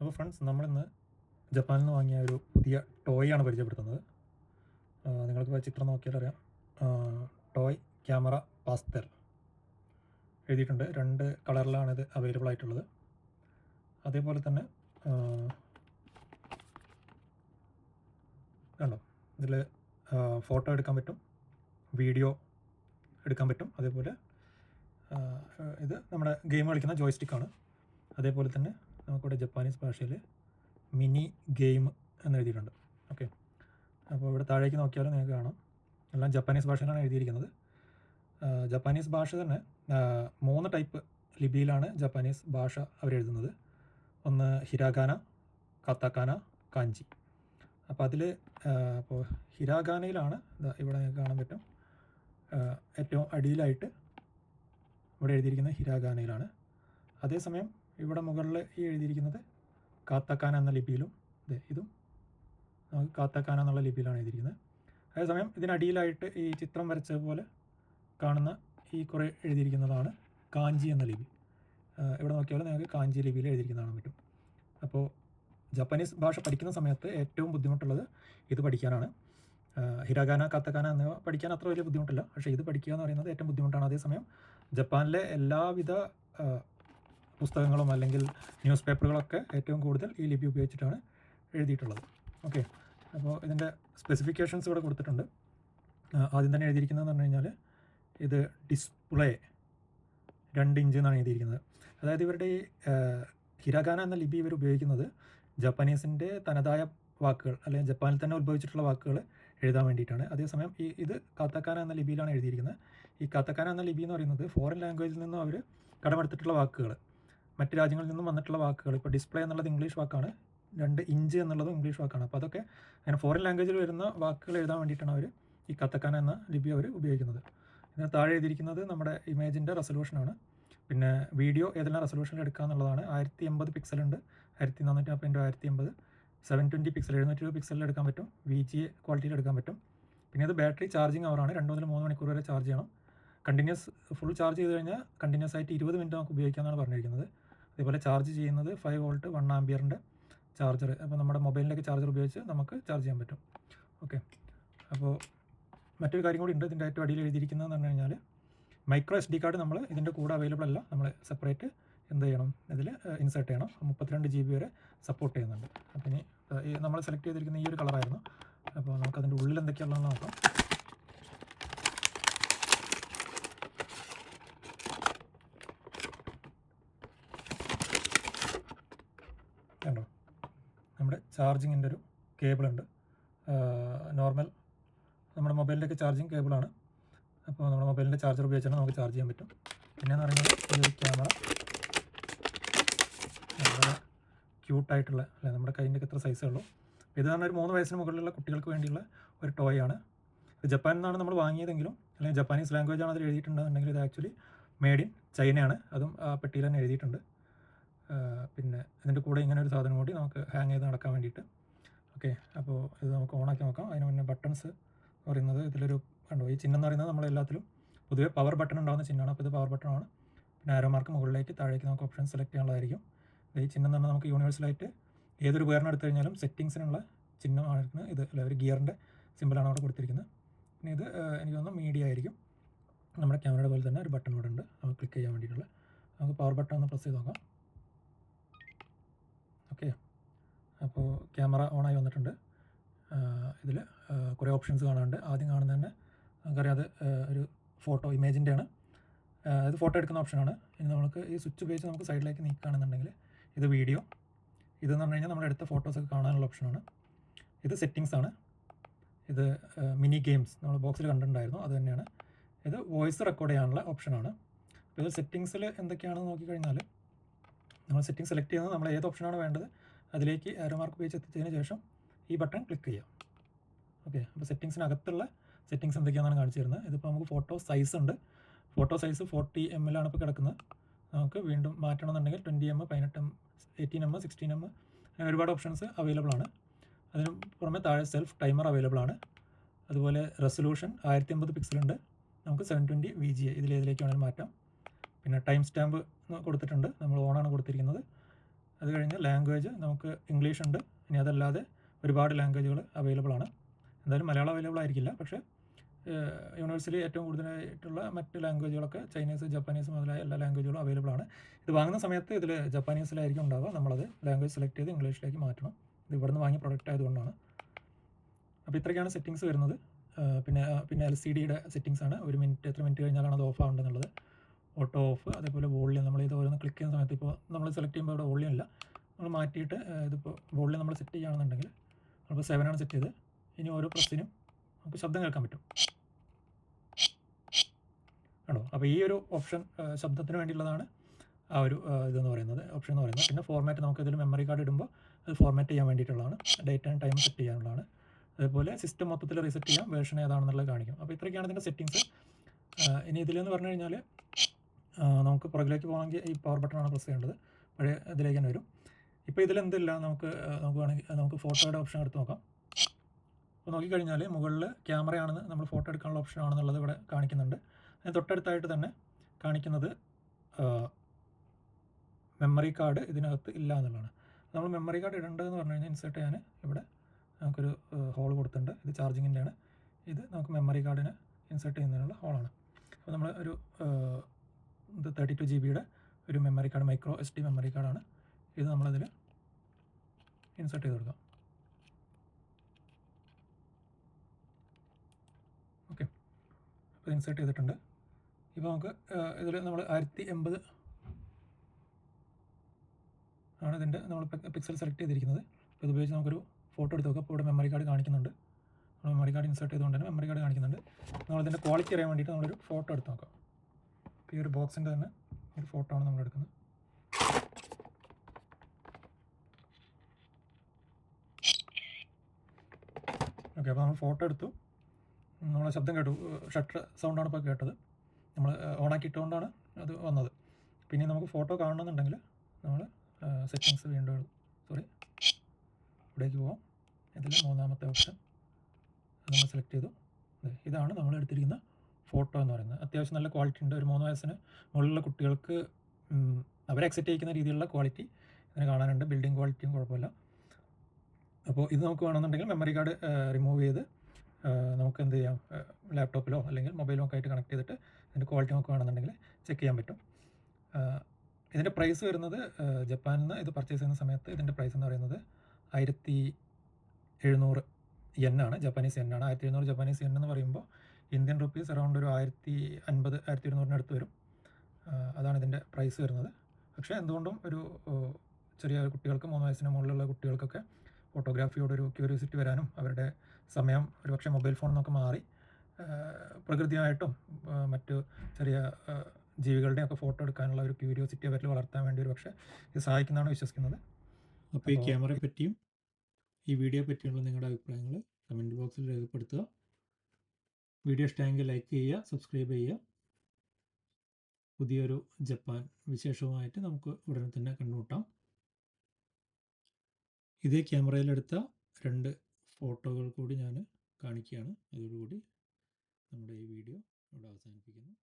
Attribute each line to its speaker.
Speaker 1: അപ്പോൾ ഫ്രണ്ട്സ് നമ്മളിന്ന് ജപ്പാനിൽ നിന്ന് വാങ്ങിയ ഒരു പുതിയ ടോയ് ആണ് പരിചയപ്പെടുത്തുന്നത്. നിങ്ങൾക്ക് ചിത്രം നോക്കിയാൽ അറിയാം. ടോയ് ക്യാമറ പാസ്തൽ എഴുതിയിട്ടുണ്ട്. രണ്ട് കളറിലാണ് ഇത് അവൈലബിൾ ആയിട്ടുള്ളത്. അതേപോലെ തന്നെ കണ്ടോ? ഇതിൽ ഫോട്ടോ എടുക്കാൻ പറ്റും വീഡിയോ എടുക്കാൻ പറ്റും. അതേപോലെ ഇത് നമ്മുടെ ഗെയിം കളിക്കുന്ന ജോയ്സ്റ്റിക്കാണ് അതേപോലെ തന്നെ നമുക്കിവിടെ ജപ്പാനീസ് ഭാഷയിൽ മിനി ഗെയിം എന്ന് എഴുതിയിട്ടുണ്ട് ഓക്കെ. അപ്പോൾ ഇവിടെ താഴേക്ക് നോക്കിയാലും നിങ്ങൾക്ക് കാണാം. എല്ലാം ജപ്പാനീസ് ഭാഷയിലാണ് എഴുതിയിരിക്കുന്നത്. ജപ്പാനീസ് ഭാഷ തന്നെ മൂന്ന് ടൈപ്പ് ലിപിയിലാണ് ജപ്പാനീസ് ഭാഷ അവരെഴുതുന്നത്. ഒന്ന് ഹിരാഗാന കത്താക്കാന കാഞ്ചി. അപ്പോൾ അതിൽ അപ്പോൾ ഹിരാഗാനയിലാണ് ഇവിടെ നിങ്ങൾക്ക് കാണാൻ പറ്റും. ഏറ്റവും അടിയിലായിട്ട് ഇവിടെ എഴുതിയിരിക്കുന്നത് ഹിരാഗാനയിലാണ്. അതേസമയം ഇവിടെ മുകളിൽ ഈ എഴുതിയിരിക്കുന്നത് കാത്തക്കാന എന്ന ലിപിയിലും ഇതും. നമുക്ക് കാത്തക്കാന എന്നുള്ള ലിപിയിലാണ് എഴുതിയിരിക്കുന്നത്. അതേസമയം ഇതിനടിയിലായിട്ട് ഈ ചിത്രം വരച്ച പോലെ കാണുന്ന ഈ കുറേ എഴുതിയിരിക്കുന്നതാണ് കാഞ്ചി എന്ന ലിപി. ഇവിടെ നോക്കിയാൽ നിങ്ങൾക്ക് കാഞ്ചി ലിപിയിൽ എഴുതിയിരിക്കുന്നത് കാണാൻ പറ്റും. അപ്പോൾ ജപ്പാനീസ് ഭാഷ പഠിക്കുന്ന സമയത്ത് ഏറ്റവും ബുദ്ധിമുട്ടുള്ളത് ഇത് പഠിക്കാനാണ്. ഹിരാഗാന കത്തക്കാന എന്നിവ പഠിക്കാൻ അത്ര വലിയ ബുദ്ധിമുട്ടില്ല. പക്ഷേ ഇത് പഠിക്കുക എന്ന് പറയുന്നത് ഏറ്റവും ബുദ്ധിമുട്ടാണ്. അതേസമയം ജപ്പാനിലെ എല്ലാവിധ പുസ്തകങ്ങളും അല്ലെങ്കിൽ ന്യൂസ് പേപ്പറുകളൊക്കെ ഏറ്റവും കൂടുതൽ ഈ ലിപി ഉപയോഗിച്ചിട്ടാണ് എഴുതിയിട്ടുള്ളത്. ഓക്കെ. അപ്പോൾ ഇതിന്റെ സ്പെസിഫിക്കേഷൻസ് ഇവിടെ കൊടുത്തിട്ടുണ്ട്. ആദ്യം തന്നെ എഴുതിയിരിക്കുന്നതെന്ന് പറഞ്ഞു കഴിഞ്ഞാൽ ഇത് ഡിസ്പ്ലേ രണ്ട് ഇഞ്ച് എന്നാണ് എഴുതിയിരിക്കുന്നത്. അതായത് ഇവരുടെ ഈ ഹിരാഗാന എന്ന ലിപി ഇവർ ഉപയോഗിക്കുന്നത് ജപ്പാനീസിന്റെ തനതായ വാക്കുകൾ അല്ലെങ്കിൽ ജപ്പാനിൽ തന്നെ ഉത്ഭവിച്ചിട്ടുള്ള വാക്കുകൾ എഴുതാൻ വേണ്ടിയിട്ടാണ്. അതേസമയം ഈ ഇത് കാത്തക്കാന എന്ന ലിപിയിലാണ് എഴുതിയിരിക്കുന്നത്. ഈ കാത്തക്കാന എന്ന ലിപി എന്ന് പറയുന്നത് ഫോറിൻ ലാംഗ്വേജിൽ നിന്നും അവർ കടമെടുത്തിട്ടുള്ള വാക്കുകൾ മറ്റ് രാജ്യങ്ങളിൽ നിന്നും വന്നിട്ടുള്ള വാക്കുകൾ. ഇപ്പോൾ ഡിസ്പ്ലേ എന്നുള്ളത് ഇംഗ്ലീഷ് വാക്കാണ് രണ്ട് ഇഞ്ച് എന്നുള്ളതും ഇംഗ്ലീഷ് വാക്കാണ്. അപ്പോൾ അതൊക്കെ അങ്ങനെ ഫോറിൻ ലാംഗ്വേജിൽ വരുന്ന വാക്കുകൾ എഴുതാൻ വേണ്ടിയിട്ടാണ് അവർ ഈ കത്തക്കാന എന്ന ലിപി അവർ ഉപയോഗിക്കുന്നത്. ഇതിന് താഴെ എഴുതിയിരിക്കുന്നത് നമ്മുടെ ഇമേജിന്റെ റെസൊല്യൂഷനാണ് പിന്നെ വീഡിയോ ഏതെല്ലാം റെസൊല്യൂഷനിൽ എടുക്കുക എന്നുള്ളതാണ്. ആയിരത്തി എൺപത് പിക്സൽ ഉണ്ട്. ആയിരത്തി നാനൂറ്റി നാൽപ്പത് ഇന്റു ആയിരത്തി എൺപത് സെവൻ ട്വന്റി പിക്സൽ എഴുന്നൂറ്റി ഇരുപത് പിക്സലിൽ എടുക്കാൻ പറ്റും വി ജി ക്വാളിറ്റിയിൽ എടുക്കാൻ പറ്റും. പിന്നെ അത് ബാറ്ററി ചാർജിങ് അവറാണ് രണ്ട് മുതൽ മൂന്ന് മണിക്കൂർ വരെ ചാർജ് ചെയ്യണം. കണ്ടിന്യൂസ് ഫുൾ ചാർജ് ചെയ്ത് കഴിഞ്ഞാൽ കണ്ടിന്യൂസ് ആയിട്ട് ഇരുപത് മിനിറ്റ് നമുക്ക് ഉപയോഗിക്കാമെന്നാണ് പറഞ്ഞിരിക്കുന്നത്. അതേപോലെ ചാർജ് ചെയ്യുന്നത് ഫൈവ് വോൾട്ട് വൺ ആംബിയറിന്റെ ചാർജർ അപ്പോൾ നമ്മുടെ മൊബൈലിലേക്ക് ചാർജർ ഉപയോഗിച്ച് നമുക്ക് ചാർജ് ചെയ്യാൻ പറ്റും. ഓക്കെ അപ്പോൾ മറ്റൊരു കാര്യം കൂടി ഉണ്ട്. ഇതിന്റെ ഏറ്റവും അടിയിൽ എഴുതിയിരിക്കുന്നതെന്ന് പറഞ്ഞു കഴിഞ്ഞാൽ മൈക്രോ എസ് ഡി കാർഡ് നമ്മൾ ഇതിന്റെ കൂടെ അവൈലബിൾ അല്ല. നമ്മൾ സെപ്പറേറ്റ് എന്ത് ചെയ്യണം? ഇതിൽ ഇൻസേർട്ട് ചെയ്യണം. മുപ്പത്തിരണ്ട് ജി ബി വരെ സപ്പോർട്ട് ചെയ്യുന്നുണ്ട്. അപ്പം ഇനി നമ്മൾ സെലക്ട് ചെയ്തിരിക്കുന്ന ഈ ഒരു കളറായിരുന്നു അപ്പോൾ നമുക്ക് അതിന്റെ ഉള്ളിൽ എന്തൊക്കെയാണെന്ന് നോക്കാം. കണ്ടോ? നമ്മുടെ ചാർജിങ്ങിന്റെ ഒരു കേബിളുണ്ട്. നോർമൽ നമ്മുടെ മൊബൈലിലേക്ക് ചാർജിങ് കേബിളാണ്. അപ്പോൾ നമ്മുടെ മൊബൈലിന്റെ ചാർജർ ഉപയോഗിച്ചാണ് നമുക്ക് ചാർജ് ചെയ്യാൻ പറ്റും. പിന്നെയെന്ന് പറയുന്നത് ഈ ഒരു ക്യാമറ ക്യൂട്ടായിട്ടുള്ള അല്ലെ? നമ്മുടെ കയ്യിന്റെ എത്ര സൈസേ ഉള്ളൂ. ഇത് പറഞ്ഞാൽ ഒരു മൂന്ന് വയസ്സിന് മുകളിലുള്ള കുട്ടികൾക്ക് വേണ്ടിയുള്ള ഒരു ടോയ് ആണ് ജപ്പാനിൽ നിന്നാണ് നമ്മൾ വാങ്ങിയതെങ്കിലും അല്ലെങ്കിൽ ജപ്പാനീസ് ലാംഗ്വേജ് ആണ് അതിൽ എഴുതിയിട്ടുണ്ടെന്നുണ്ടെങ്കിൽ ഇത് ആക്ച്വലി മെയ്ഡ് ഇൻ ചൈനയാണ്. അതും ആ പെട്ടിയിൽ തന്നെ എഴുതിയിട്ടുണ്ട്. പിന്നെ ഇതിന്റെ കൂടെ ഇങ്ങനെ ഒരു സാധനം കൂടി നമുക്ക് ഹാങ് ചെയ്ത് നടക്കാൻ വേണ്ടിയിട്ട്. ഓക്കെ അപ്പോൾ ഇത് നമുക്ക് ഓണാക്കി നോക്കാം. അതിന് മുന്നേ ബട്ടൺസ് പറയുന്നത് ഇതിലൊരു കണ്ടോ? ഈ ചിഹ്നം എന്ന് പറയുന്നത് നമ്മൾ എല്ലാത്തിലും പൊതുവേ പവർ ബട്ടൺ ഉണ്ടാകുന്ന ചിഹ്നമാണ്. അപ്പോൾ ഇത് പവർ ബട്ടൺ ആണ്. പിന്നെ ആരോ മാർക്ക് മുകളിലേക്ക് താഴേക്ക് നമുക്ക് ഓപ്ഷൻ സെലക്ട് ചെയ്യാനുള്ളതായിരിക്കും. ഈ ചിഹ്നം പറഞ്ഞാൽ നമുക്ക് യൂണിവേഴ്സലായിട്ട് ഏതൊരു ഉപകരണം എടുത്തു കഴിഞ്ഞാലും സെറ്റിങ്സിനുള്ള ചിഹ്നമാണ് ഇത്. അല്ല ഒരു ഗിയറിന്റെ സിമ്പിളാണ് അവിടെ കൊടുത്തിരിക്കുന്നത്. പിന്നെ ഇത് എനിക്ക് തോന്നുന്നു മീഡിയ ആയിരിക്കും. നമ്മുടെ ക്യാമറയുടെ പോലെ തന്നെ ഒരു ബട്ടൺ ഇവിടെ ഉണ്ട്. ക്ലിക്ക് ചെയ്യാൻ വേണ്ടിയിട്ടുള്ള. നമുക്ക് പവർ ബട്ടൺ ഒന്ന് പ്രസ് ചെയ്ത് നോക്കാം. ഓക്കെ. അപ്പോൾ ക്യാമറ ഓണായി വന്നിട്ടുണ്ട്. ഇതിൽ കുറേ ഓപ്ഷൻസ് കാണാനുണ്ട്. ആദ്യം കാണുന്നത് തന്നെ നമുക്കറിയാം അത് ഒരു ഫോട്ടോ ഇമേജിന്റെയാണ്. ഇത് ഫോട്ടോ എടുക്കുന്ന ഓപ്ഷനാണ്. ഇനി നമുക്ക് ഈ സ്വിച്ച് ഉപയോഗിച്ച് നമുക്ക് സൈഡിലേക്ക് നീക്കുകയാണെന്നുണ്ടെങ്കിൽ ഇത് വീഡിയോ. ഇതെന്ന് പറഞ്ഞു കഴിഞ്ഞാൽ നമ്മൾ എടുത്ത ഫോട്ടോസൊക്കെ കാണാനുള്ള ഓപ്ഷനാണ്. ഇത് സെറ്റിങ്സ് ആണ്. ഇത് മിനി ഗെയിംസ് നമ്മൾ ബോക്സിൽ കണ്ടിട്ടുണ്ടായിരുന്നു. അത് തന്നെയാണ്. ഇത് വോയിസ് റെക്കോർഡ് ചെയ്യാനുള്ള ഓപ്ഷനാണ്. അപ്പോൾ ഇത് സെറ്റിങ്സിൽ എന്തൊക്കെയാണെന്ന് നോക്കിക്കഴിഞ്ഞാൽ നമ്മൾ സെറ്റിംഗ് സെലക്ട് ചെയ്യുന്നത് നമ്മൾ ഏത് ഓപ്ഷനാണ് വേണ്ടത് അതിലേക്ക് ആരോ മാർക്ക് എത്തിച്ചതിന് ശേഷം ഈ ബട്ടൺ ക്ലിക്ക് ചെയ്യാം ഓക്കെ അപ്പോൾ സെറ്റിങ്സിനകത്തുള്ള സെറ്റിങ്സ് എന്തൊക്കെയാണെന്നാണ് കാണിച്ചു തരുന്നത്. ഇതിപ്പോൾ നമുക്ക് ഫോട്ടോ സൈസ് ഉണ്ട്. ഫോട്ടോ സൈസ് ഫോർട്ടി എം എല്ലാണ് ഇപ്പോൾ കിടക്കുന്നത്. നമുക്ക് വീണ്ടും മാറ്റണമെന്നുണ്ടെങ്കിൽ ട്വന്റി എം പതിനെട്ട് M eighteen M sixteen M അങ്ങനെ ഒരുപാട് ഓപ്ഷൻസ് അവൈലബിൾ ആണ്. അതിന് പുറമെ താഴെ സെൽഫ് ടൈമർ അവൈലബിൾ ആണ്. അതുപോലെ റെസൊല്യൂഷൻ ആയിരത്തി അമ്പത് പിക്സലുണ്ട് നമുക്ക് സെവൻ ട്വന്റി വി ജി ഇതിലേതിലേക്ക് വേണമെങ്കിൽ മാറ്റാം. പിന്നെ ടൈം സ്റ്റാമ്പ് കൊടുത്തിട്ടുണ്ട്. നമ്മൾ ഓണാണ് കൊടുത്തിരിക്കുന്നത്. അത് കഴിഞ്ഞ് ലാംഗ്വേജ് നമുക്ക് ഇംഗ്ലീഷ് ഉണ്ട്. ഇനി അതല്ലാതെ ഒരുപാട് ലാംഗ്വേജുകൾ അവൈലബിൾ ആണ്. എന്തായാലും മലയാളം അവൈലബിൾ ആയിരിക്കില്ല. പക്ഷേ യൂണിവേഴ്സിറ്റി ഏറ്റവും കൂടുതലായിട്ടുള്ള മറ്റ് ലാംഗ്വേജുകളൊക്കെ ചൈനീസ് ജപ്പാനീസ് മുതലായ എല്ലാ ലാംഗ്വേജുകളും അവൈലബിൾ ആണ്. ഇത് വാങ്ങുന്ന സമയത്ത് ഇതിൽ ജപ്പാനീസിലായിരിക്കും ഉണ്ടാവുക. നമ്മളത് ലാംഗ്വേജ് സെലക്ട് ചെയ്ത് ഇംഗ്ലീഷിലേക്ക് മാറ്റണം. ഇത് ഇവിടുന്ന് വാങ്ങിയ പ്രൊഡക്റ്റ് ആയതുകൊണ്ടാണ്. അപ്പോൾ ഇത്രയ്ക്കാണ് സെറ്റിങ്സ് വരുന്നത്. പിന്നെ പിന്നെ എൽ സി ഡിയുടെ സെറ്റിങ്സ് ആണ്. ഒരു മിനിറ്റ് എത്ര മിനിറ്റ് കഴിഞ്ഞാലാണ് അത് ഓഫ് ആവേണ്ടതെന്നുള്ളത് ഓട്ടോ ഓഫ് അതേപോലെ വോളിയം നമ്മൾ ഇത് ഓരോന്ന് ക്ലിക്ക് ചെയ്യുന്ന സമയത്ത് ഇപ്പോൾ നമ്മൾ സെലക്ട് ചെയ്യുമ്പോൾ ഇവിടെ വോളിയം ഇല്ല. നമ്മൾ മാറ്റിയിട്ട് ഇതിപ്പോൾ വോളിയം നമ്മൾ സെറ്റ് ചെയ്യുകയാണെന്നുണ്ടെങ്കിൽ നമ്മളിപ്പോൾ ആണ് സെറ്റ് ചെയ്ത് ഇനി ഓരോ പ്രസ്സിനും നമുക്ക് ശബ്ദം കേൾക്കാൻ പറ്റും. ആണോ? അപ്പോൾ ഈ ഒരു ഓപ്ഷൻ ശബ്ദത്തിന് വേണ്ടിയുള്ളതാണ് ആ ഒരു ഇതെന്ന് പറയുന്നത് ഓപ്ഷൻ എന്ന് പറയുന്നത്. പിന്നെ ഫോർമാറ്റ് നമുക്ക് ഇതിൽ മെമ്മറി കാർഡ് ഇടുമ്പോൾ അത് ഫോർമാറ്റ് ചെയ്യാൻ വേണ്ടിയിട്ടുള്ളതാണ്. ഡേറ്റ് ആൻഡ് ടൈം സെറ്റ് ചെയ്യാനുള്ളതാണ്. അതേപോലെ സിസ്റ്റം മൊത്തത്തിൽ റീസെറ്റ് ചെയ്യാം. വേർഷൻ ഏതാണെന്നുള്ളത് കാണിക്കും. അപ്പോൾ ഇത്രയൊക്കെയാണ് ഇതിന്റെ സെറ്റിങ്സ് ഇനി ഇതിലെന്ന് പറഞ്ഞു കഴിഞ്ഞാൽ നമുക്ക് പുറകിലേക്ക് പോകണമെങ്കിൽ ഈ പവർ ബട്ടണാണ് പ്രസ് ചെയ്യേണ്ടത്. പഴയ ഇതിലേക്ക് തന്നെ വരും. ഇപ്പോൾ ഇതിലെന്തില്ല നമുക്ക് നമുക്ക് വേണമെങ്കിൽ നമുക്ക് ഫോട്ടോയുടെ ഓപ്ഷൻ എടുത്ത് നോക്കാം. അപ്പോൾ നോക്കിക്കഴിഞ്ഞാൽ മുകളിൽ ക്യാമറയാണെന്ന് നമ്മൾ ഫോട്ടോ എടുക്കാനുള്ള ഓപ്ഷൻ ആണെന്നുള്ളത് ഇവിടെ കാണിക്കുന്നുണ്ട്. അതിന് തൊട്ടടുത്തായിട്ട് തന്നെ കാണിക്കുന്നത് മെമ്മറി കാർഡ് ഇതിനകത്ത് ഇല്ല എന്നുള്ളതാണ്. നമ്മൾ മെമ്മറി കാർഡ് ഇടേണ്ടതെന്ന് പറഞ്ഞു കഴിഞ്ഞാൽ ഇൻസേർട്ട് ചെയ്യാൻ ഇവിടെ നമുക്കൊരു ഹോൾ കൊടുത്തിട്ടുണ്ട്. ഇത് ചാർജിങ്ങിന്റെയാണ് ഇത് നമുക്ക് മെമ്മറി കാർഡിന് ഇൻസേർട്ട് ചെയ്യുന്നതിനുള്ള ഹോളാണ് അപ്പോൾ നമ്മൾ ഒരു ഇത് തേർട്ടി ടു ജി ബിയുടെ ഒരു memory card micro S D memory കാർഡാണ് ഇത് നമ്മളതിൽ ഇൻസേർട്ട് ചെയ്ത് കൊടുക്കാം. ഓക്കെ അപ്പോൾ ഇൻസേർട്ട് ചെയ്തിട്ടുണ്ട്. ഇപ്പോൾ നമുക്ക് ഇതിൽ നമ്മൾ ആയിരത്തി എൺപത് ആണ് ഇതിന്റെ നമ്മൾ പിക്സൽ സെലക്ട് ചെയ്തിരിക്കുന്നത്. അപ്പോൾ ഇത് ഉപയോഗിച്ച് നമുക്കൊരു ഫോട്ടോ എടുത്ത് നോക്കാം. അപ്പോൾ ഇവിടെ മെമ്മറി കാർഡ് കാണിക്കുന്നുണ്ട്. നമ്മൾ മെമ്മറി കാർഡ് ഇൻസേർട്ട് ചെയ്തുകൊണ്ട് തന്നെ മെമ്മറി കാർഡ് കാണിക്കുന്നുണ്ട്. നമ്മളിതിന്റെ ക്വാളിറ്റി അറിയാൻ വേണ്ടിയിട്ട് നമ്മളൊരു ഫോട്ടോ എടുത്ത് നോക്കാം. ഈ ഒരു ബോക്സിന്റെ തന്നെ ഒരു ഫോട്ടോ ആണ് നമ്മൾ എടുക്കുന്നത്. ഓക്കെ അപ്പോൾ നമ്മൾ ഫോട്ടോ എടുത്തു. നമ്മളെ ശബ്ദം കേട്ടു. ഷട്ടർ സൗണ്ടാണ് ഇപ്പോൾ കേട്ടത്. നമ്മൾ ഓണാക്കി ഇട്ടുകൊണ്ടാണ് അത് വന്നത്. പിന്നെ നമുക്ക് ഫോട്ടോ കാണണമെന്നുണ്ടെങ്കിൽ നമ്മൾ സെറ്റിങ്സ് വീണ്ടും സോറി ഇവിടേക്ക് പോവാം. ഇതിൽ മൂന്നാമത്തെ ഓപ്ഷൻ നമ്മൾ സെലക്ട് ചെയ്തു. ഇതാണ് നമ്മൾ എടുത്തിരിക്കുന്ന ഫോട്ടോ എന്ന് പറയുന്നത്. അത്യാവശ്യം നല്ല ക്വാളിറ്റി ഉണ്ട്. ഒരു മൂന്ന് വയസ്സിന് മുകളിലുള്ള കുട്ടികൾക്ക് അവരെ അക്സെപ്റ്റ് ചെയ്യിക്കുന്ന രീതിയിലുള്ള ക്വാളിറ്റി ഇതിന് കാണാനുണ്ട്. ബിൽഡിംഗ് ക്വാളിറ്റിയും കുഴപ്പമില്ല. അപ്പോൾ ഇത് നമുക്ക് വേണമെന്നുണ്ടെങ്കിൽ മെമ്മറി കാർഡ് റിമൂവ് ചെയ്ത് നമുക്ക് എന്ത് ചെയ്യാം? ലാപ്ടോപ്പിലോ അല്ലെങ്കിൽ മൊബൈലോ ഒക്കെ ആയിട്ട് കണക്ട് ചെയ്തിട്ട് ഇതിന്റെ ക്വാളിറ്റി നമുക്ക് വേണമെന്നുണ്ടെങ്കിൽ ചെക്ക് ചെയ്യാൻ പറ്റും. ഇതിന്റെ പ്രൈസ് വരുന്നത് ജപ്പാനിൽ നിന്ന് ഇത് പർച്ചേസ് ചെയ്യുന്ന സമയത്ത് ഇതിന്റെ പ്രൈസ് എന്ന് പറയുന്നത് ആയിരത്തി എഴുന്നൂറ് എൻ ആണ്. ജപ്പാനീസ് എൻ ആണ്. ആയിരത്തി എഴുന്നൂറ് ജപ്പാനീസ് എൻ എന്ന് പറയുമ്പോൾ ഇന്ത്യൻ റുപ്പീസ് അറൗണ്ട് ഒരു ആയിരത്തി അൻപത് ആയിരത്തി ഇരുന്നൂറിനടുത്ത് വരും. അതാണ് ഇതിന്റെ പ്രൈസ് വരുന്നത്. പക്ഷേ എന്തുകൊണ്ടും ഒരു ചെറിയ കുട്ടികൾക്ക് മൂന്ന് വയസ്സിന് മുകളിലുള്ള കുട്ടികൾക്കൊക്കെ ഫോട്ടോഗ്രാഫിയോടൊരു ക്യൂരിയോസിറ്റി വരാനും അവരുടെ സമയം ഒരുപക്ഷെ മൊബൈൽ ഫോൺ നിന്നൊക്കെ മാറി. പ്രകൃതിയായിട്ടും മറ്റു ചെറിയ ജീവികളുടെ ഒക്കെ ഫോട്ടോ എടുക്കാനുള്ള ഒരു ക്യൂരിയോസിറ്റി അവരിൽ വളർത്താൻ വേണ്ടി ഒരു പക്ഷേ ഇത് സഹായിക്കുന്നതാണ് വിശ്വസിക്കുന്നത്.
Speaker 2: അപ്പോൾ ഈ ക്യാമറയെ പറ്റിയും ഈ വീഡിയോ പറ്റിയുള്ള നിങ്ങളുടെ അഭിപ്രായങ്ങൾ കമന്റ് ബോക്സിൽ രേഖപ്പെടുത്തുക. വീഡിയോ ഇഷ്ടമെങ്കിൽ ലൈക്ക് ചെയ്യുക സബ്സ്ക്രൈബ് ചെയ്യുക. പുതിയൊരു ജപ്പാൻ വിശേഷവുമായിട്ട് നമുക്ക് ഉടനെ തന്നെ കണ്ടുമുട്ടാം. ഇതേ ക്യാമറയിലെടുത്ത രണ്ട് ഫോട്ടോകൾ കൂടി ഞാൻ കാണിക്കുകയാണ്. അതോടുകൂടി നമ്മുടെ ഈ വീഡിയോ ഇവിടെ അവസാനിപ്പിക്കുന്നു.